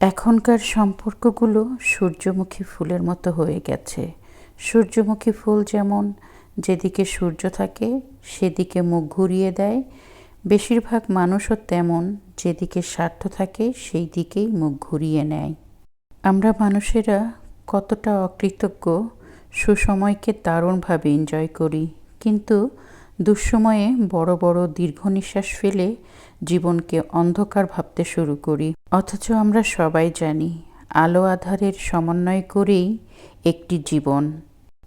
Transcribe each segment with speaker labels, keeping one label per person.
Speaker 1: এখনকার সম্পর্কগুলো সূর্যমুখী ফুলের মতো হয়ে গেছে। সূর্যমুখী ফুল যেমন যেদিকে সূর্য থাকে, সেদিকে মুখ ঘুরিয়ে দেয়। বেশিরভাগ মানুষও তেমন, যেদিকে স্বার্থ থাকে সেই দিকেই মুখ ঘুরিয়ে নেয়। আমরা মানুষেরা কতটা অকৃতজ্ঞ, সুসময়কে দারুণভাবে এনজয় করি। কিন্তু দুঃসময়ে বড় বড় দীর্ঘ নিঃশ্বাস ফেলে জীবনকে অন্ধকার ভাবতে শুরু করি। অথচ আমরা সবাই জানি, আলো আধারের সমন্বয় করেই একটি জীবন।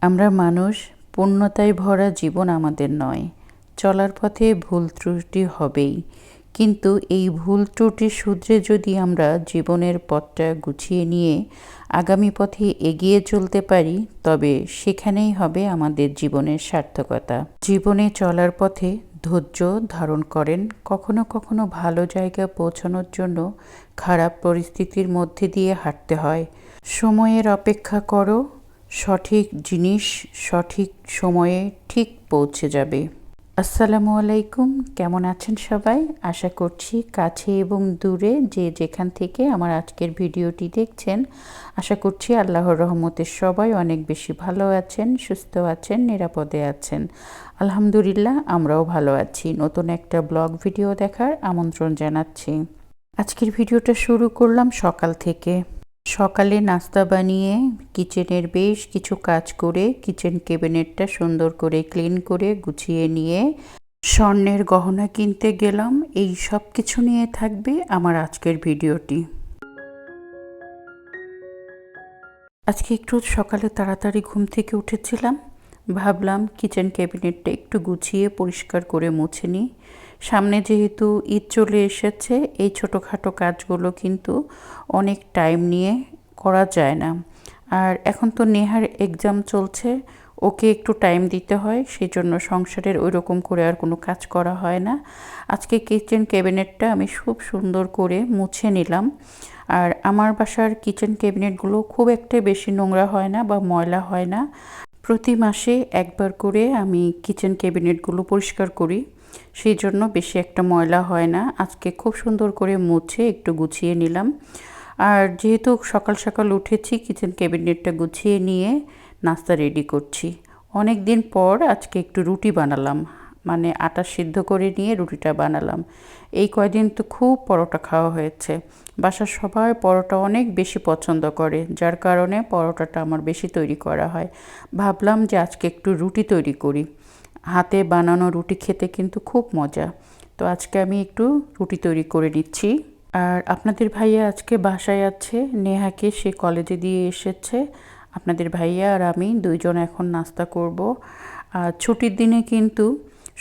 Speaker 1: আমরা মানুষ, পূর্ণতায় ভরা জীবন আমাদের নয়, চলার পথে ভুল ত্রুটি হবেই। কিন্তু এই ভুল ত্রুটি সূত্রে যদি আমরা জীবনের পথটা গুছিয়ে নিয়ে আগামী পথে এগিয়ে চলতে পারি, তবে সেখানেই হবে আমাদের জীবনের সার্থকতা। জীবনে চলার পথে ধৈর্য ধারণ করেন, কখনো কখনো ভালো জায়গা পৌঁছানোর জন্য খারাপ পরিস্থিতির মধ্যে দিয়ে হাঁটতে হয়। সময়ের অপেক্ষা করো, সঠিক জিনিস সঠিক সময়ে ঠিক পৌঁছে যাবে। আসসালামু আলাইকুম, কেমন আছেন সবাই? আশা করছি কাছে এবং দূরে যে যেখান থেকে আমার আজকের ভিডিওটি দেখছেন, আশা করছি আল্লাহর রহমতে সবাই অনেক বেশি ভালো আছেন, সুস্থ আছেন, নিরাপদে আছেন। আলহামদুলিল্লাহ, আমরাও ভালো আছি। নতুন একটা ব্লগ ভিডিও দেখার আমন্ত্রণ জানাচ্ছি। আজকের ভিডিওটা শুরু করলাম সকাল থেকে। সকালে নাস্তা বানিয়ে কিচেনের বেশ কিছু কাজ করে কিচেন ক্যাবিনেটটা সুন্দর করে ক্লিন করে গুছিয়ে নিয়ে স্বর্ণের গহনা কিনতে গেলাম। এই সব কিছু নিয়ে থাকবে আমার আজকের ভিডিওটি। আজকে একটু সকালে তাড়াতাড়ি ঘুম থেকে উঠেছিলাম। ভাবলাম কিচেন ক্যাবিনেটটা একটু গুছিয়ে পরিষ্কার করে মুছে নিই। সামনে যেহেতু ঈদ চলে এসেছে, এই ছোটোখাটো কাজগুলো কিন্তু অনেক টাইম নিয়ে করা যায় না। আর এখন তো নেহার এক্সাম চলছে, ওকে একটু টাইম দিতে হয় সেই জন্য সংসারের ওই রকম করে আর কোনো কাজ করা হয় না। আজকে কিচেন ক্যাবিনেটটা আমি খুব সুন্দর করে মুছে নিলাম। আর আমার বাসার কিচেন ক্যাবিনেটগুলো খুব একটা বেশি নোংরা হয় না বা ময়লা হয় না। প্রতি মাসে একবার করে আমি কিচেন ক্যাবিনেটগুলো পরিষ্কার করি। সেই জন্য বেশি একটা ময়লা হয় না। আজকে খুব সুন্দর করে মুছে একটু গুছিয়ে নিলাম। আর যেহেতু সকাল সকাল উঠেছি কিচেন ক্যাবিনেটটা গুছিয়ে নিয়ে নাস্তা রেডি করছি। অনেক দিন পর আজকে একটু রুটি বানালাম। মানে আটা সিদ্ধ করে নিয়ে রুটিটা বানালাম। এই কয়দিন তো খুব পরোটা খাওয়া হয়েছে। বাসার সবাই পরোটা অনেক বেশি পছন্দ করে, যার কারণে পরোটাটা আমার বেশি তৈরি করা হয়। ভাবলাম যে আজকে একটু রুটি তৈরি করি। হাতে বানানো রুটি খেতে কিন্তু খুব মজা। তো আজকে আমি একটু রুটি তৈরি করে নিচ্ছি। আর আপনাদের ভাইয়া আজকে বাসায় আছে, নেহাকে সে কলেজে দিয়ে এসেছে। আপনাদের ভাইয়া আর আমি দুইজন এখন নাস্তা করব। আর ছুটির দিনে কিন্তু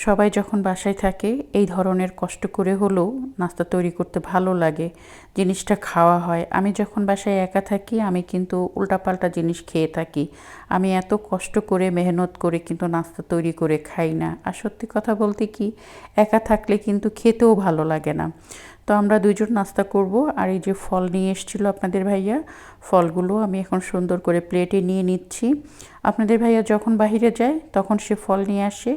Speaker 1: সবাই যখন বাসায় থাকে, এই ধরনের কষ্ট করে হলেও নাস্তা তৈরি করতে ভালো লাগে, জিনিসটা খাওয়া হয়। আমি যখন বাসায় একা থাকি, আমি কিন্তু উল্টাপাল্টা জিনিস খেয়ে থাকি। আমি এত কষ্ট করে, মেহনত করে কিন্তু নাস্তা তৈরি করে খাই না। আর সত্যি কথা বলতে কি, একা থাকলে কিন্তু খেতেও ভালো লাগে না। তো আমরা দুইজন নাস্তা করব, আর এই যে ফল নিয়ে এসেছিল আপনাদের ভাইয়া, ফলগুলো আমি এখন সুন্দর করে প্লেটে নিয়ে নিচ্ছি। আপনাদের ভাইয়া যখন বাহিরে যায়, তখন সে ফল নিয়ে আসে।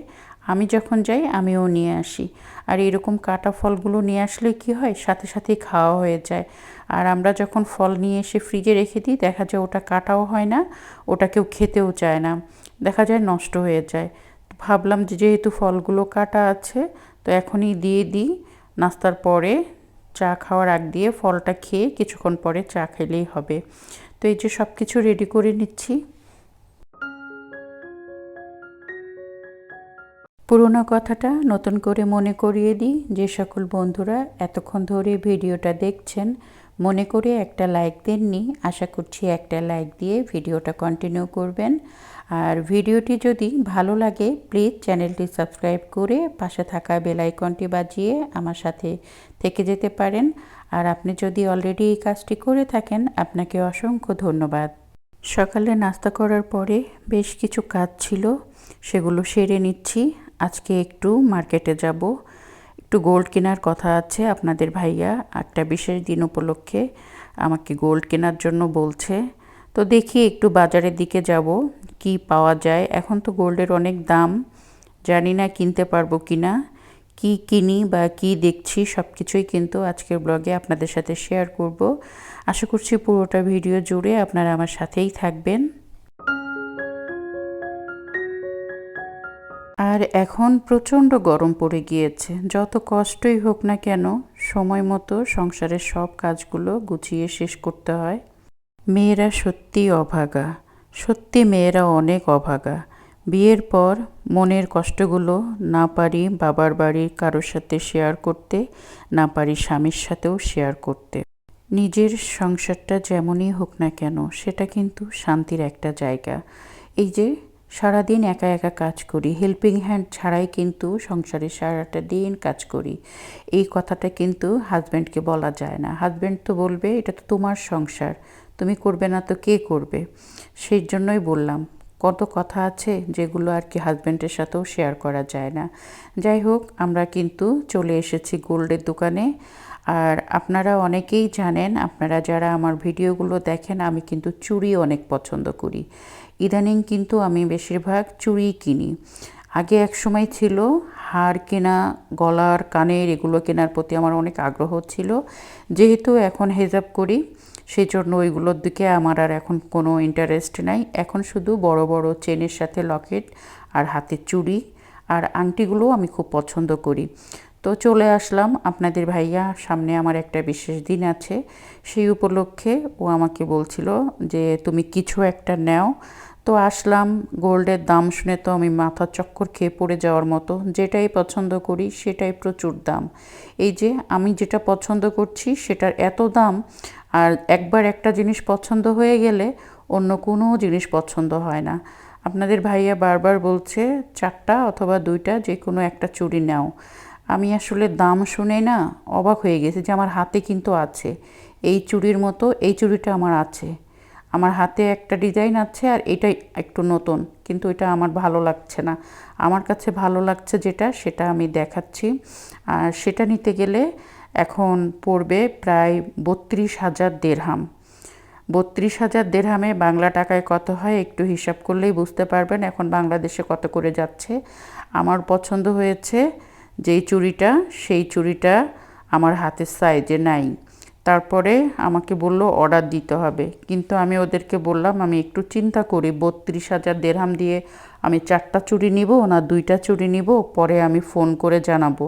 Speaker 1: আমি যখন যাই, আমিও নিয়ে আসি। আর এরকম কাটা ফলগুলো নিয়ে আসলে কি হয়? সাথে সাথেই খাওয়া হয়ে যায়। আর আমরা যখন ফল নিয়ে এসে ফ্রিজে রেখে দিই, দেখা যায় ওটা কাটাও হয় না, ওটা কেউ খেতেও চায় না। দেখা যায় নষ্ট হয়ে যায়। ভাবলাম যে যেহেতু ফলগুলো কাটা আছে, তো এখনই দিয়ে দিই। নাস্তার পরে চা খাওয়ার আগ দিয়ে ফলটা খেয়ে কিছুক্ষণ পরে চা খেলেই হবে। তো এই যে সব কিছু রেডি করে নিচ্ছি। পুরোনো কথাটা নতুন করে মনে করিয়ে দিই। যে সকল বন্ধুরা এতক্ষণ ধরে ভিডিওটা দেখছেন, মনে করে একটা লাইক দেননি। আশা করছি একটা লাইক দিয়ে ভিডিওটা কন্টিনিউ করবেন। আর ভিডিওটি যদি ভালো লাগে প্লিজ চ্যানেলটি সাবস্ক্রাইব করে পাশে থাকা বেল আইকনটি বাজিয়ে আমার সাথে থেকে যেতে পারেন। আর আপনি যদি অলরেডি এই কাজটি করে থাকেন, আপনাকে অসংখ্য ধন্যবাদ। সকালে নাস্তা করার পরে বেশ কিছু কাজ ছিল, সেগুলো সেরে নিচ্ছি। আজকে একটু মার্কেটে যাব। একটু গোল্ড কেনার কথা আছে আপনাদের ভাইয়া। একটা বিশেষ দিন উপলক্ষে আমাকে গোল্ড কেনার জন্য বলছে। তো দেখি একটু বাজারের দিকে যাব, কি পাওয়া যায়। এখন তো গোল্ডের অনেক দাম, জানি না কিনতে পারব কি না কি কিনি বা কি দেখছি সব কিছুই কিন্তু আজকের ব্লগে আপনাদের সাথে শেয়ার করব। আশা করছি পুরোটা ভিডিও জুড়ে আপনারা আমার সাথেই থাকবেন। আর এখন প্রচণ্ড গরম পড়ে গিয়েছে। যত কষ্টই হোক না কেন, সময় মতো সংসারের সব কাজগুলো গুছিয়ে শেষ করতে হয়। মেয়েরা সত্যিই অভাগা। সত্যি মেয়েরা অনেক অভাগা। বিয়ের পর মনের কষ্টগুলো না পারি বাবার বাড়ির কারোর সাথে শেয়ার করতে, না পারি স্বামীর সাথেও শেয়ার করতে। নিজের সংসারটা যেমনই হোক না কেন, সেটা কিন্তু শান্তির একটা জায়গা। এই যে সারাদিন একা একা কাজ করি। হেল্পিং হ্যান্ড ছাড়াই কিন্তু সংসারে সারাটা দিন কাজ করি। এই কথাটা কিন্তু হাজব্যান্ডকে বলা যায় না। হাজব্যান্ড তো বলবে, এটা তো তোমার সংসার, তুমি করবে না তো কে করবে? সেই জন্যই বললাম। কত কথা আছে যেগুলো আর কি হাজব্যান্ডের সাথেও শেয়ার করা যায় না। যাই হোক, আমরা কিন্তু চলে এসেছি গোল্ডের দোকানে। আর আপনারা অনেকেই জানেন, আপনারা যারা আমার ভিডিওগুলো দেখেন, আমি কিন্তু চুড়ি অনেক পছন্দ করি। ইদানিং কিন্তু আমি বেশিরভাগ চুড়ি কিনি। আগে এক সময় ছিল হার কেনা, গলার, কানের এগুলো কেনার প্রতি আমার অনেক আগ্রহ ছিল। যেহেতু এখন হেজাব করি সেই জন্য ওইগুলোর দিকে আমার আর এখন কোনো ইন্টারেস্ট নাই। এখন শুধু বড় বড় চেনের সাথে লকেট আর হাতে চুড়ি। আর আংটিগুলোও আমি খুব পছন্দ করি। তো চলে আসলাম আপনাদের ভাইয়া সামনে আমার একটা বিশেষ দিন আছে। সেই উপলক্ষে ও আমাকে বলছিল যে, তুমি কিছু একটা নেও। তো আসলাম, গোল্ডের দাম শুনে তো আমি মাথা চক্কর খেয়ে পড়ে যাওয়ার মতো। যেটাই পছন্দ করি, সেটাই প্রচুর দাম। এই যে, আমি যেটা পছন্দ করছি, সেটার এত দাম, আর একবার একটা জিনিস পছন্দ হয়ে গেলে অন্য কোনো জিনিস পছন্দ হয় না। আপনাদের ভাইয়া বারবার বলছে, চারটা অথবা দুইটা যে কোনো একটা চুরি নাও। আমি আসলে দাম শুনে না অবাক হয়ে গেছি যে আমার হাতে কিন্তু আছে। এই চুড়ির মতো এই চুড়িটা আমার আছে। আমার হাতে একটা ডিজাইন আছে আর এটাই একটু নতুন, কিন্তু এটা আমার ভালো লাগছে না। আমার কাছে ভালো লাগছে যেটা, সেটা আমি দেখাচ্ছি। আর সেটা নিতে গেলে এখন পড়বে প্রায় বত্রিশ হাজার দেড়হাম। বত্রিশ হাজার দেড়হামে বাংলা টাকায় কত হয় একটু হিসাব করলেই বুঝতে পারবেন এখন বাংলাদেশে কত করে যাচ্ছে। আমার পছন্দ হয়েছে যেই চুড়িটা, সেই চুড়িটা আমার হাতের সাইজে নাই। তারপরে আমাকে বলল অর্ডার দিতে হবে। কিন্তু আমি ওদেরকে বললাম, আমি একটু চিন্তা করি, বত্রিশ হাজার দেড়হাম দিয়ে আমি চারটা চুড়ি নিব না দুইটা চুড়ি নিব? পরে আমি ফোন করে জানাব।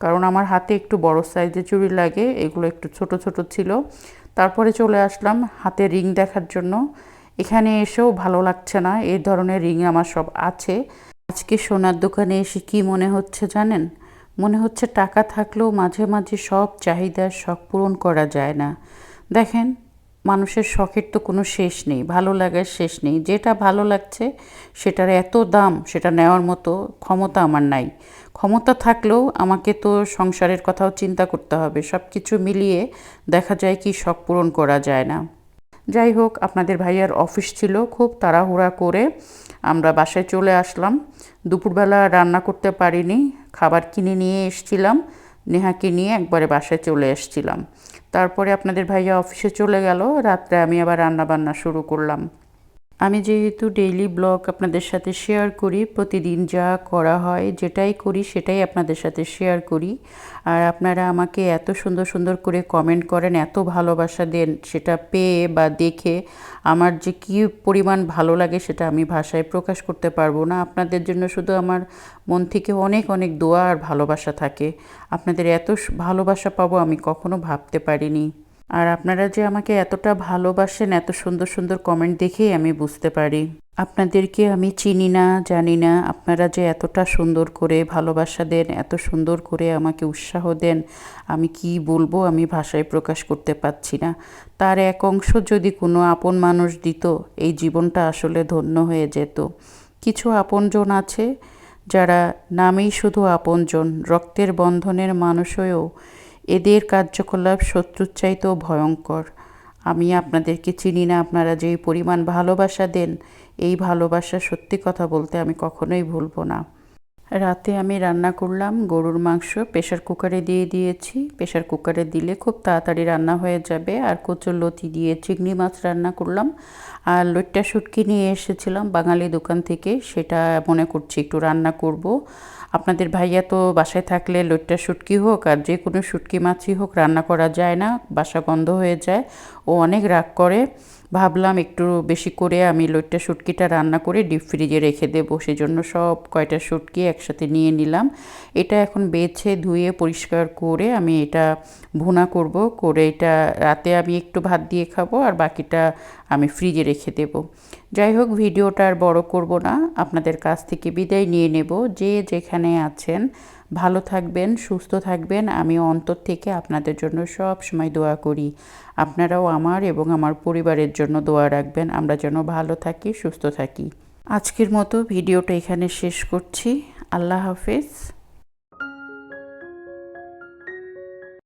Speaker 1: কারণ আমার হাতে একটু বড় সাইজের চুড়ি লাগে, এগুলো একটু ছোট ছোট ছিল। তারপরে চলে আসলাম হাতে রিং দেখার জন্য। এখানে এসেও ভালো লাগছে না, এই ধরনের রিং আমার সব আছে। আজকে সোনার দোকানে এসে কি মনে হচ্ছে জানেন? মনে হচ্ছে টাকা থাকলেও মাঝে মাঝে সব চাহিদার শখ পূরণ করা যায় না। দেখেন, মানুষের শখের তো কোনো শেষ নেই, ভালো লাগার শেষ নেই। যেটা ভালো লাগছে, সেটার এত দাম, সেটা নেওয়ার মতো ক্ষমতা আমার নাই। ক্ষমতা থাকলেও আমাকে তো সংসারের কথাও চিন্তা করতে হবে। সব কিছু মিলিয়ে দেখা যায় কি শখ পূরণ করা যায় না। যাই হোক, আপনাদের ভাইয়ার অফিস ছিল, খুব তাড়াহুড়া করে আমরা বাসায় চলে আসলাম। দুপুরবেলা রান্না করতে পারিনি, খাবার কিনে নিয়ে এসছিলাম, নেহাকে নিয়ে একবারে বাসায় চলে এসছিলাম। তারপরে আপনাদের ভাইয়া অফিসে চলে গেল, রাত্রে আমি আবার রান্না বান্না শুরু করলাম। আমি যেহেতু ডেইলি ব্লগ আপনাদের সাথে শেয়ার করি, প্রতিদিন যা করা হয়, যেটাই করি সেটাই আপনাদের সাথে শেয়ার করি। আর আপনারা আমাকে এত সুন্দর সুন্দর করে কমেন্ট করেন, এত ভালোবাসা দেন, সেটা পেয়ে বা দেখে আমার যে কী পরিমাণ ভালো লাগে সেটা আমি ভাষায় প্রকাশ করতে পারব না। আপনাদের জন্য শুধু আমার মন থেকে অনেক অনেক দোয়া আর ভালোবাসা থাকে। আপনাদের এত ভালোবাসা পাবো আমি কখনো ভাবতে পারিনি। আর আপনারা যে আমাকে এতটা ভালোবাসেন, এত সুন্দর সুন্দর কমেন্ট দেখেই আমি বুঝতে পারি। আপনাদেরকে আমি চিনি না, জানি না। আপনারা যে এতটা সুন্দর করে ভালোবাসা দেন, এত সুন্দর করে আমাকে উৎসাহ দেন, আমি কি বলব? আমি ভাষায় প্রকাশ করতে পারছি না। তার এক অংশ যদি কোনো আপন মানুষ দিত, এই জীবনটা আসলে ধন্য হয়ে যেত। কিছু আপনজন আছে যারা নামেই শুধু আপনজন, রক্তের বন্ধনের মানুষ হয়েও এদের কার্যকলাপ শত্রুর চাইতেও ভয়ঙ্কর। আমি আপনাদেরকে চিনি না, আপনারা যেই পরিমাণ ভালোবাসা দেন, এই ভালোবাসা সত্যি কথা বলতে আমি কখনোই ভুলবো না। রাতে আমি রান্না করলাম, গরুর মাংস প্রেশার কুকারে দিয়ে দিয়েছি। প্রেশার কুকারে দিলে খুব তাড়াতাড়ি রান্না হয়ে যাবে। আর কচুর লতি দিয়ে চিংড়ি মাছ রান্না করলাম। আর লইট্টা শুটকি নিয়ে এসেছিলাম বাঙালি দোকান থেকে, সেটা মনে করছি একটু রান্না করব। আপনাদের ভাইয়া তো বাসায় থাকলে লোটটা শুটকি হোক আর যে কোনো শুটকি মাছই হোক রান্না করা যায় না, বাসা বন্ধ হয়ে যায়। ও অনেক রাগ করে। ভাবলাম একটু বেশি করে আমি লোটটা শুটকিটা রান্না করে ডিপ ফ্রিজে রেখে দেবো, সেজন্য সব কয়টা শুটকি একসাথে নিয়ে নিলাম। এটা এখন বেছে ধুয়ে পরিষ্কার করে আমি এটা ভুনা করব, করে এটা রাতে আমি একটু ভাত দিয়ে খাব আর বাকিটা আমি ফ্রিজে রেখে দেব। যাই হোক, ভিডিওটা আর বড় করব না। আপনাদের কাছ থেকে বিদায় নিয়ে নেব। যে যেখানে আছেন, ভালো থাকবেন, সুস্থ থাকবেন। আমি অন্তর থেকে আপনাদের জন্য সব সময় দোয়া করি। আপনারাও আমার এবং আমার পরিবারের জন্য দোয়া রাখবেন। আমরা যেন ভালো থাকি, সুস্থ থাকি। আজকের মতো ভিডিওটা এখানে শেষ করছি। আল্লাহ হাফেজ।